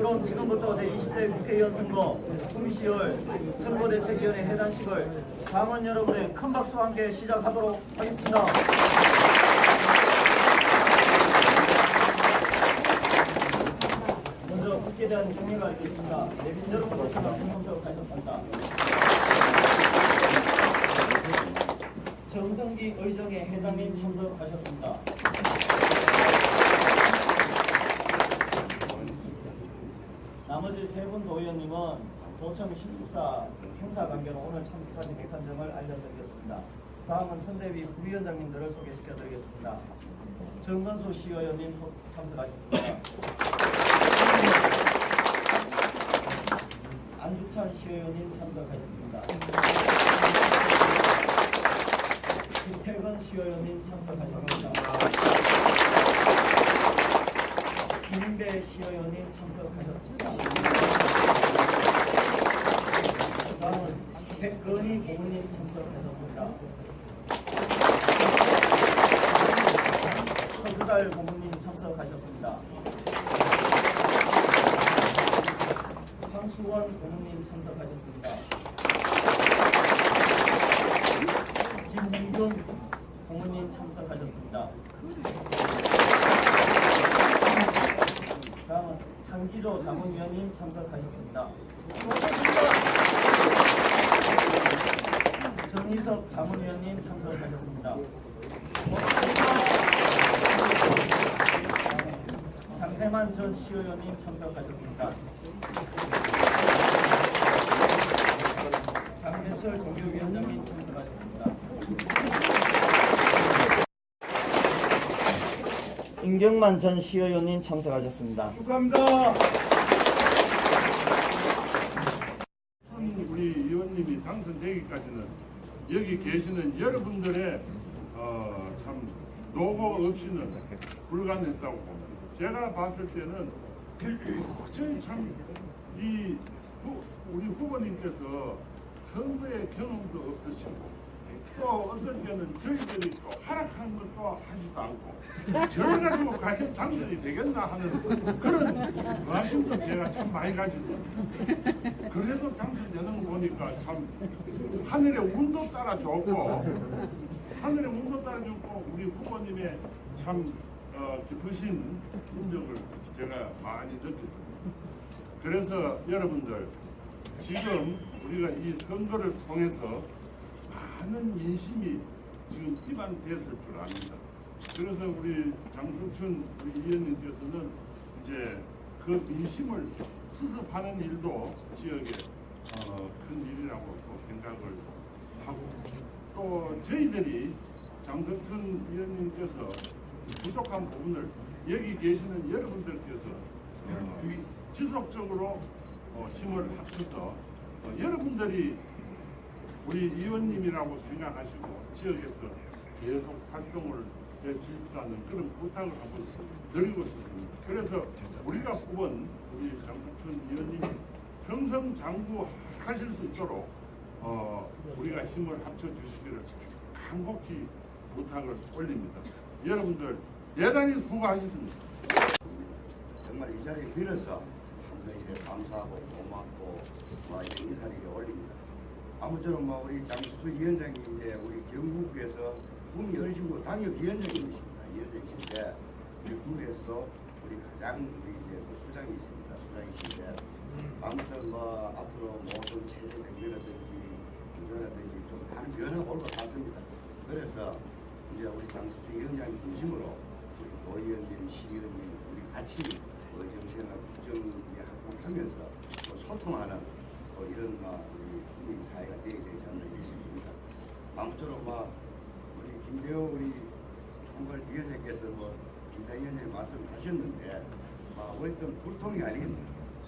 그럼 지금부터 제20대 국회의원 선거 구미시열 선거대책위원회 해단식을 당원 여러분의 큰 박수와 함께 시작하도록 하겠습니다. 먼저 국회에 대한 경례가 있겠습니다. 내빈 여러분도 참여 참석하셨습니다. 정성기 의정의 회장님 참석하셨습니다. 나머지 도의원님은 도청 신축사 행사 관계로 오늘 참석하지 못한 점을 알려드리겠습니다. 다음은 선대위 부위원장님들을 소개시켜드리겠습니다. 정건수 시의원님 소- 참석하셨습니다. 안주찬 시의원님 참석하셨습니다. 김태건 시의원님 참석하셨습니다. 김인배 시의원님 참석하셨습니다. 다음은 백건희 고문님 참석하셨습니다. 서두달 고문님 참석하셨습니다. 황수원 고문님 참석하셨습니다. 김민경 고문님 참석하셨습니다. 다음은 한기조 자문위원님 참석하셨습니다. 정희석 자문위원님 참석하셨습니다. 장세만 전 시의원님 참석하셨습니다. 장대철 종교위원장님 참석하셨습니다. 임경만 전 시의원님 참석하셨습니다. 축하합니다. 우리 의원님이 당선되기까지는 여기 계시는 여러분들의 어, 참 노고 없이는 불가능했다고 봅니다. 제가 봤을 때는 도저히 참이 우리 후보님께서 선거의 경험도 없으시고 또 어떤 때는 저희들이 또 허락한 것도 하지도 않고 저래 가지고 과연 당선이 되겠나 하는 그런 의심도 제가 참 많이 가지고 그래도 당선되는 거 보니까 참 하늘의 운도 따라 좋고 하늘의 운도 따라 좋고 우리 후보님의 참 어, 깊으신 인정을 제가 많이 느꼈습니다. 그래서 여러분들 지금 우리가 이 선거를 통해서 많은 민심이 지금 기반됐을 줄 압니다. 그래서 우리 장승춘 우리 의원님께서는 이제 그 민심을 수습하는 일도 지역에 어, 큰 일이라고 또 생각을 하고 또 저희들이 장승춘 의원님께서 부족한 부분을 여기 계시는 여러분들께서 어, 지속적으로 어, 힘을 합쳐서 어, 여러분들이 우리 의원님이라고 생각하시고 지역에서 계속 활동을 해주십사는 그런 부탁을 한번 드리고 싶습니다. 그래서 우리가 뽑은 우리 장국춘 의원님이 승승장구 하실 수 있도록 어, 우리가 힘을 합쳐주시기를 간곡히 부탁을 올립니다. 여러분들 대단히 수고하셨습니다. 정말 이 자리에 빌어서 감사하고 고맙고 뭐 인사를 올립니다. 아무쪼록 뭐 우리 장수 위원장이 이제 우리 경북에서 국민 어르신부 당협 위원장님이십니다. 위원장이신데 우리 국에서도 우리 가장 우리 이제 그 수장이 있습니다. 수장이신데 아무튼 뭐 앞으로 모든 체제 정비라든지 경제라든지 좀 많은 변화가 올 것 같습니다. 그래서 이제 우리 장수주 위원장 중심으로 우리 도의원님, 시의원님 우리 같이 그 정책을 국정하고 하면서 또 소통하는 또 이런 뭐 우리 국민 사회가 되어야 되지 않나 싶습니다. 아무쪼록 뭐 우리 김대호 우리 총괄 위원장께서 뭐 김대 위원장님 말씀하셨는데 뭐 어떤 불통이 아닌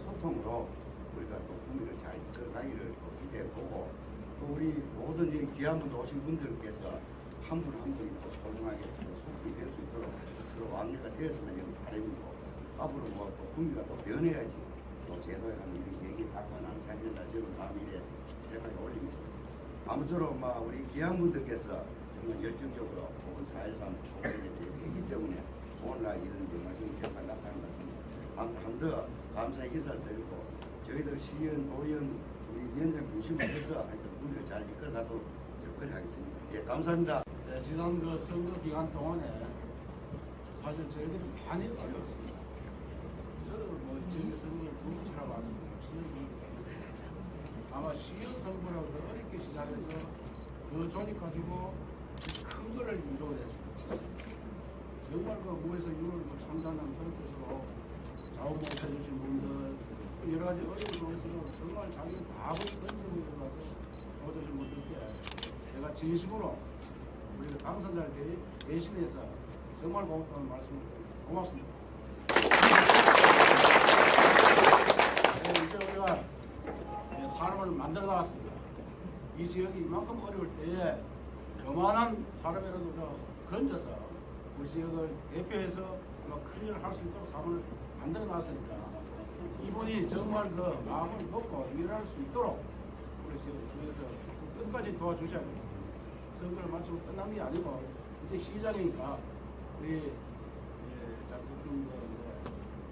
소통으로 우리가 또 국민을 잘 이끌어가기를 또 기대해 보고 또 우리 모든 이 귀한 분 오신 분들께서 한 분 한 분이 또 소중하게 소통이 될 수 있도록 서로 왕래가 되었으면 바람이고 앞으로 뭐또 국민가 또 변해야지 또 제도에 가는 이런 얘기 갖고 나는 살린다 저는 마음이래 생각이 올립니다. 아무쪼록 뭐 우리 귀한 분들께서 정말 열정적으로 좋은 사회상 소통이 되기 때문에 오늘날 이런 영화적인 결과가 나타난 것 같습니다. 아무튼 한더 감사의 인사를 드리고 저희들 시의원, 도의원, 우리 위원장 중심으로 해서 하여튼 우리를 잘 이끌어가도록 그리 하겠습니다. 예, 감사합니다. 네, 지난 그 선거 기간 동안에 사실 저희들이 많이 어려웠습니다. 저는 뭐 저희 선거를 두번 지나봤습니다. 아마 시연 선거라고 더 어렵게 시작해서 그 조직 가지고 큰 거를 이루어 냈습니다. 정말 그 무에서 뭐 참담한 그런 것으로 자원봉사 해주신 분들 또 여러 가지 어려운 속에서도 정말 자기 다 던지고 들어가서 얻으신 분들께 제가 진심으로 우리 그 당선자를 대- 대신해서 정말 고맙다는 말씀을 드리겠습니다. 고맙습니다. 네, 이제 우리가 사람을 만들어 나왔습니다. 이 지역이 이만큼 어려울 때에 요만한 사람이라도 저 건져서 우리 지역을 대표해서 아마 큰 일을 할 수 있도록 사람을 만들어 놨으니까 이분이 정말 그 마음을 먹고 일할 수 있도록 우리 지역 중에서 끝까지 도와주셔야 됩니다. 선거를 마치고 끝난 게 아니고 이제 시작이니까 우리 예, 장국준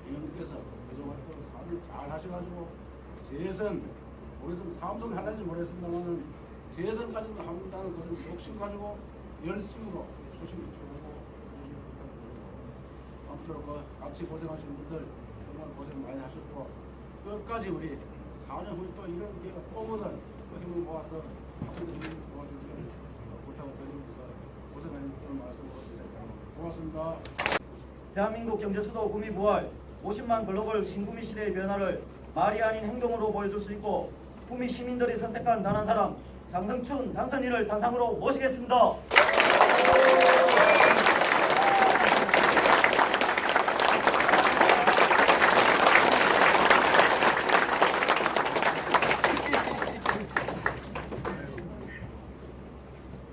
의원님께서 그동안 또 사업을 잘 하셔가지고 재선 우리선 사무소는 하는지 모르겠습니다만은 재선까지도 한다는 그런 욕심 가지고 열심으로 조심히 쳐보고 아무쪼록 그 같이 고생하신 분들 정말 고생 많이 하셨고 끝까지 우리 4년 후에 또 이런 기회가 또 오거든 또 힘을 모아서 앞으로도 힘을 모아주기를 부탁을 드리면서 고생하는 그런 말씀으로 드립니다. 고맙습니다. 대한민국 경제 수도 구미 부활 50만 글로벌 신구미 시대의 변화를 말이 아닌 행동으로 보여줄 수 있고 구미 시민들이 선택한 단한 사람 장성춘 당선인을 단상으로 모시겠습니다.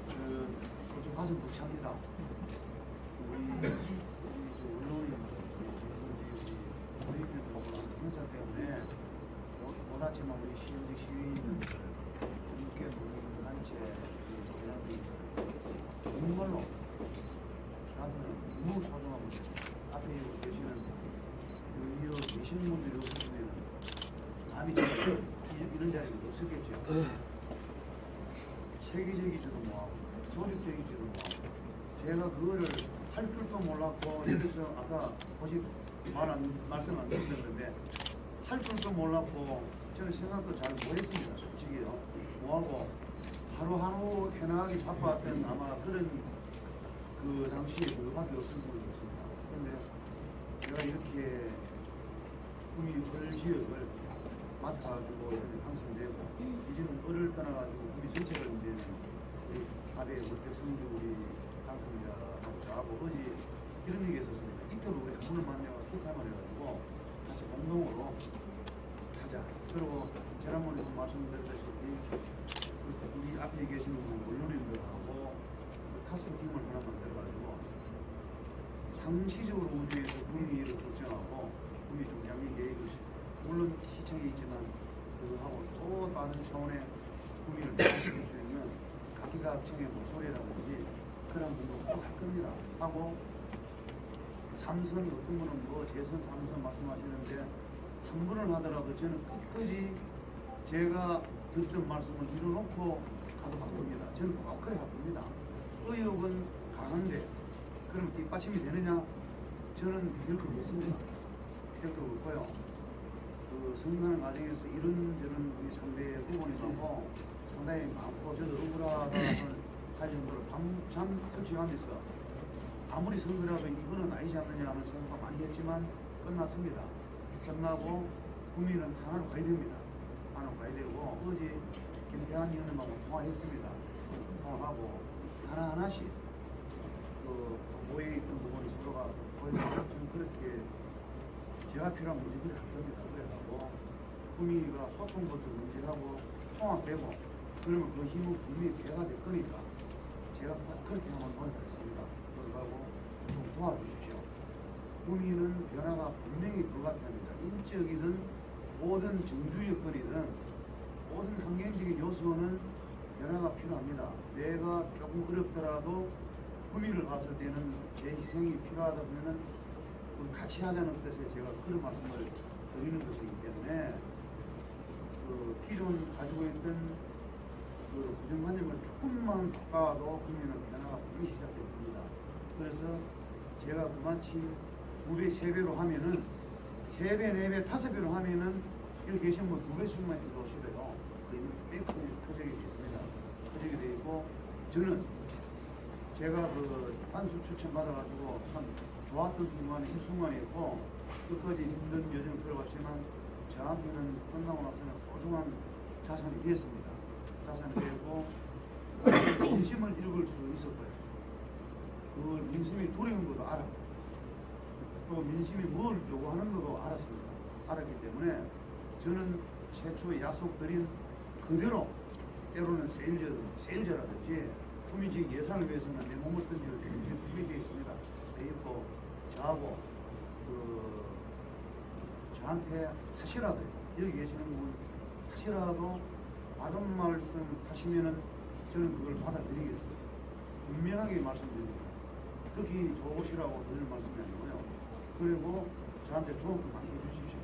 그, 좀 가슴 벅찹니다. 우리, 우리 그 언론이, 우리 저희들도 행사 때문에 못, 못 왔지만 우리 시민들, 시민들, 함께 우리 단체, 대단히 정말로 저한테는 너무 소중합니다. 앞에 계시는 여기 계시는 분들이 없으면 감히 제가 이- 이런 자리에 없었겠죠. 세계적이지도 뭐하고 조직적이지도 뭐하고 제가 그거를 할 줄도 몰랐고 여기서 아까 혹시 말안 말씀 안 드렸는데 할 줄도 몰랐고 저는 생각도 잘 못했습니다 솔직히요. 뭐하고 하루하루 해나가기 바빴던 아마 그런 그 당시에 그거밖에 없을 뿐이었습니다 그런데 제가 이렇게 우리 을 지역을 이렇게 당선되고 이제는 을을 떠나가지고 우리 전체를 이제 우리 아베 원택성주 우리 당선자하고 저하고 어제 이런 얘기 했었습니다. 이틀 한 분을 만나고 소탕을 해가지고 같이 공동으로 하자. 그리고 지난번에도 말씀드렸다시피 그 우리 앞에 계시는 언론인들하고 그 타스크팀을 하나 만들어가지고 상시적으로 우주에서 분위기를 걱정하고 우리 중장님 계획을 물론 시청에 있지만 그거하고 또 다른 차원의 구미를 만들 수 있는 각기각층의 목소리라든지 그런 분도 꼭할 겁니다. 하고 삼선 어떤 분은 뭐 재선 삼선 말씀하시는데 한 분을 하더라도 저는 끝까지 제가 듣던 말씀을 이뤄놓고 가도록 할 겁니다. 저는 꼭 그래 할 겁니다. 의욕은 강한데 그럼 뒷받침이 되느냐? 저는 없습니다. 믿을 거 없고요. 그 선거하는 과정에서 이런저런 우리 상대 후보니 많고 상당히 많고 저도 억울하다는 할 정도로 밤참 설치하면서 아무리 선거라도 이거는 아니지 않느냐 하는 생각 많이 했지만 끝났습니다. 끝나고 국민은 하나로 가야 됩니다. 하나로 가야 되고 어제 김태환 의원님하고 통화했습니다. 통화하고 하나하나씩 그 모여 있던 부분을 서로가 거기서 좀 그렇게 제가 필요한 문제들을 할 겁니다. 그래가지고 구미가 소통부터 문제하고 통합되고 그러면 그 힘은 분명히 배가 될 거니까 제가 꼭 그렇게 한번 노력하겠습니다. 그러고 좀 도와주십시오. 구미는 변화가 분명히 불가피합니다. 인적이든 모든 정주 여건이든 모든 환경적인 요소는 변화가 필요합니다. 내가 조금 어렵더라도 구미를 봤을 때는 제 희생이 필요하다 보면은 우리 같이 하자는 뜻에 제가 그런 말씀을 드리는 것이기 때문에 그 기존 가지고 있던 그 고정관념을 조금만 바꿔도 국민은 변화가 시작될 겁니다. 그래서 제가 그만치 두 배, 세 배로 하면은 세 배, 네 배, 다섯 배로 하면은 여기 계신 분두배 수만 들어오시더라도 거의 뺑뺑이 터지게 있습니다. 터지게 되어 있고 저는 제가 그 단수 추천 받아가지고 참 좋았던 순간이 이 순간이었고 끝까지 힘든 여정을 걸어왔지만 저한테는 끝나고 나서는 소중한 자산이 되었습니다. 자산이 되고 민심을 읽을 수 있었고요. 그 민심이 두려운 것도 알았고 또 민심이 뭘 요구하는 것도 알았습니다. 알았기 때문에 저는 최초에 약속드린 그대로 때로는 세일저, 세일저라든지 국민적 예산을 위해서는 내 몸을 던지는 게 분명히 있습니다. 있고 저하고 그 저한테 하시라도 여기 계시는 분 하시라도 바른 말씀 하시면은 저는 그걸 받아들이겠습니다. 분명하게 말씀드립니다. 특히 좋으시라고 드릴 말씀이 아니고요. 그리고 저한테 좋은 거 많이 해주십시오.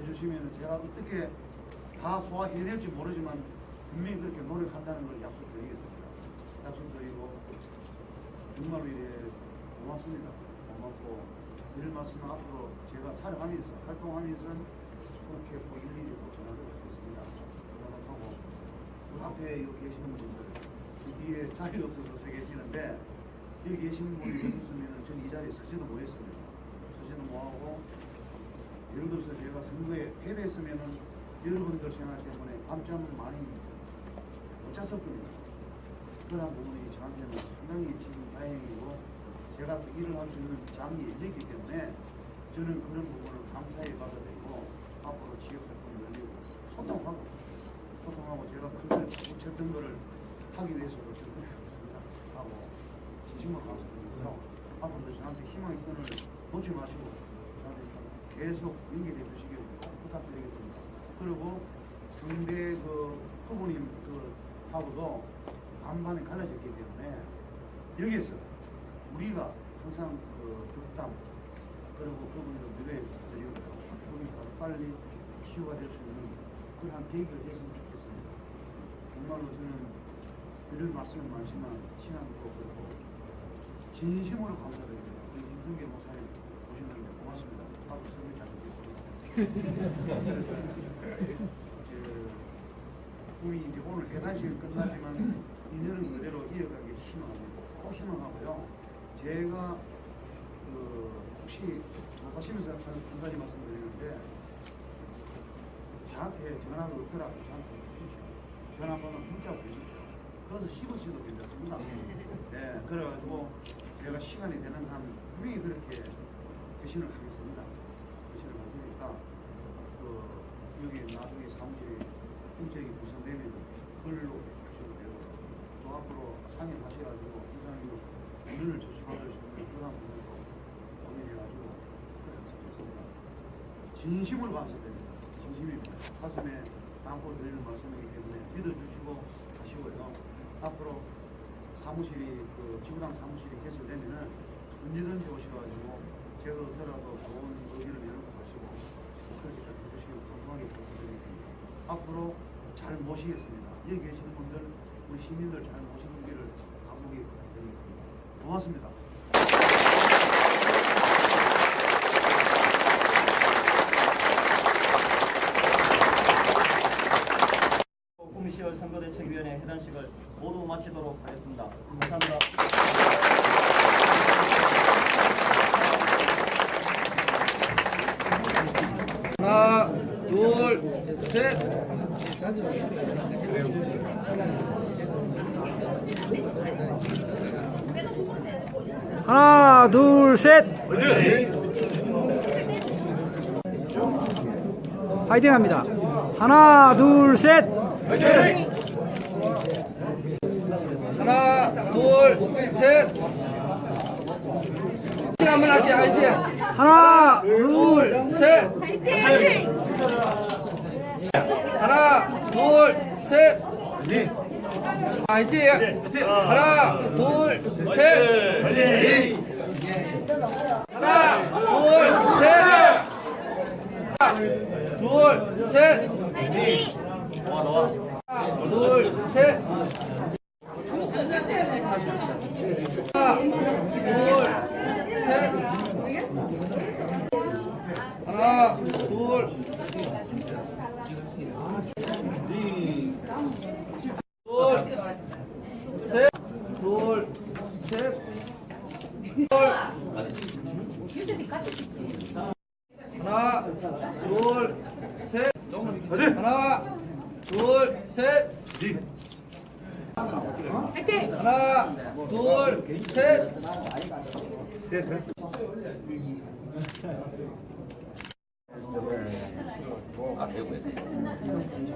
해주시면 제가 어떻게 다 소화해낼지 모르지만 분명히 그렇게 노력한다는 걸 약속드리겠습니다. 정말로 이래 고맙습니다. 고맙고 이런 말씀은 앞으로 제가 살아가면서 활동하면서 그렇게 꼭 일일이 꼭 전하도록 하겠습니다. 고맙고 그 앞에 여기 계시는 분들 그 뒤에 자리 없어서 서 계시는데 여기 계신 분이 계셨으면 저는 이 자리에 서지도 못했습니다. 서지도 못하고 예를 들어서 제가 선거에 패배했으면은 여러분들 생각 때문에 밤잠을 많이 못 잤을 겁니다. 그런 부분이 저한테는 상당히 지금 다행이고 제가 또 일을 할 수 있는 장이 열리기 때문에 저는 그런 부분을 감사히 받아들이고 앞으로 지역 활동을 열리고 소통하고 소통하고 제가 그걸 묻혔던 거를 하기 위해서도 저는 노력하겠습니다. 하고 진심으로 감사드리고요. 앞으로도 저한테 희망의 끈을 놓지 마시고 저한테 좀 계속 연결해 주시길 꼭 부탁드리겠습니다. 그리고 상대 그 후보님 그 하고도 반반에 갈라졌기 때문에 여기에서 우리가 항상 그 덕담 그리고 그분들 미래에 드리고 그분이 빨리 치유가 될 수 있는 그러한 계기가 됐으면 좋겠습니다. 정말로 저는 드릴 말씀은 많지만 시간도 그렇고 진심으로 감사드립니다. 우리 김성길 목사님 오시는데 고맙습니다. 앞으로 설교 잘 듣겠습니다. 그, 우리 이제 오늘 계단식이 끝나지만 인연은 그대로 이어가길 꼭 희망하고요. 제가 그 혹시 하시면서 한, 한 가지 말씀드리는데 저한테 전화가 없더라도 저한테 주십시오. 전화번호 문자 주십시오. 그래서 씹으셔도 괜찮습니다. 네, 그래가지고 제가 시간이 되는 한 분명히 그렇게 회신을 하겠습니다. 회신을 할 테니까 그 여기 나중에 사무실에 인적이 구성되면 글로 하셔도 되고 또 앞으로 상임하셔가지고 이사님도 인연을 조심하실 수 하겠습니다. 진심으로 감사드립니다. 진심입니다. 가슴에 담고 드리는 말씀이기 때문에 믿어주시고 하시고요. 앞으로 사무실이 그 지구당 사무실이 개설되면은 언제든지 오셔가지고 제가 어더라도 좋은 의견을 내놓고 가시고 그렇게 좀 해주시길 궁금하게 부탁드리겠습니다. 앞으로 잘 모시겠습니다. 여기 계시는 분들 우리 시민들 잘 모시는 길을 가보기 부탁드리겠습니다. 고맙습니다. 꿈시열 선거대책위원회 해단식을 모두 마치도록 하겠습니다. 하나, 둘, 셋. 파이팅 합니다. 하나, 둘, 셋. 하나, 둘, 셋. 화이팅 한번 할게, 화이팅. 하나, 둘, 셋. 하나, 둘, 셋. 화이팅. 하나, 둘, 셋. 하나, 둘, 셋. 둘, 셋. 하나, 둘, 셋. 하나, 둘, 셋. 하나, 둘. 둘, 셋. 둘, 셋. 둘. 하나, 둘, 셋. 하나, 둘, 셋. 하나, 둘, 셋. 아, 배우고 있어요.